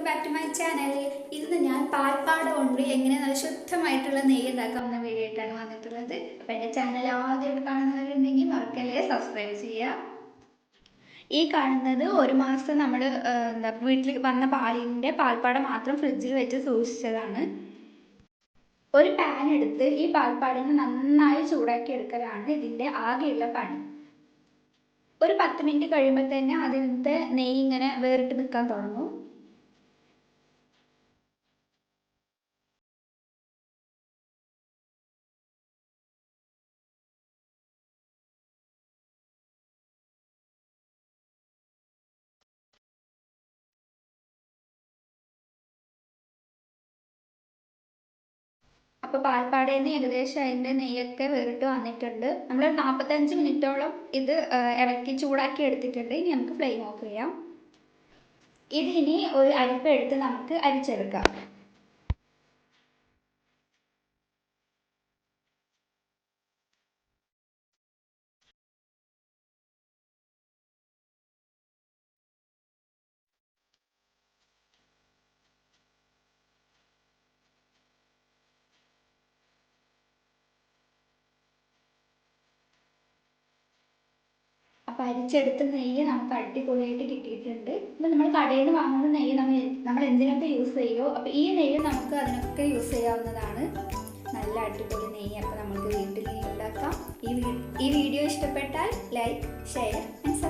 Welcome back to my channel ഇന്ന് ഞാൻ പാൽപ്പാട കൊണ്ട് എങ്ങനെ നല്ല ശുദ്ധമായിട്ടുള്ള നെയ്യ് ഉണ്ടാക്കാവുന്ന വീഡിയോ ആയിട്ടാണ് വന്നിട്ടുള്ളത്. അപ്പം എന്റെ ചാനൽ ആദ്യമായിട്ട് കാണുന്നവരുണ്ടെങ്കിൽ മറക്കല്ലേ സബ്സ്ക്രൈബ് ചെയ്യുക ഈ കാണുന്നത് ഒരു മാസം നമ്മൾ എന്താ വീട്ടിൽ വന്ന പാലിന്റെ പാൽപ്പാട മാത്രം ഫ്രിഡ്ജിൽ വെച്ച് സൂക്ഷിച്ചതാണ്. ഒരു പാൻ എടുത്ത് ഈ പാൽപ്പാടിനെ നന്നായി ചൂടാക്കി എടുക്കലാണ് ഇതിന്റെ ആകെയുള്ള പണി. ഒരു പത്ത് മിനിറ്റ് കഴിയുമ്പോൾ തന്നെ അതിന്റെ നെയ്യ് ഇങ്ങനെ വേറിട്ട് നിൽക്കാൻ തുടങ്ങും. അപ്പോൾ പാൽപ്പാടയിൽ നിന്ന് ഏകദേശം അതിന്റെ നെയ്യൊക്കെ വേറിട്ട് വന്നിട്ടുണ്ട്. നമ്മൾ നാൽപ്പത്തഞ്ച് മിനിറ്റോളം ഇത് ഇറക്കി ചൂടാക്കി എടുത്തിട്ടുണ്ട്. ഇനി നമുക്ക് ഫ്ലെയിം ഓഫ് ചെയ്യാം. ഇത് ഇനി ഒരു അരിപ്പ എടുത്ത് നമുക്ക് അരിച്ചെടുക്കാം. അരിച്ചെടുത്ത നെയ്യ് നമുക്ക് അടിപൊളിയായിട്ട് കിട്ടിയിട്ടുണ്ട്. ഇത് നമ്മൾ കടയിൽ നിന്ന് വാങ്ങുന്ന നെയ്യ് നമ്മൾ നമ്മൾ എന്തിനൊക്കെ യൂസ് ചെയ്യുമോ അപ്പോൾ ഈ നെയ്യ് നമുക്ക് അതിനൊക്കെ യൂസ് ചെയ്യാവുന്നതാണ്. നല്ല അടിപൊളി നെയ്യ് അപ്പോൾ നമുക്ക് വീട്ടിൽ ഉണ്ടാക്കാം. ഈ ഈ വീഡിയോ ഇഷ്ടപ്പെട്ടാൽ ലൈക്ക് ഷെയർ ആൻഡ് സബ്സ്ക്രൈബ്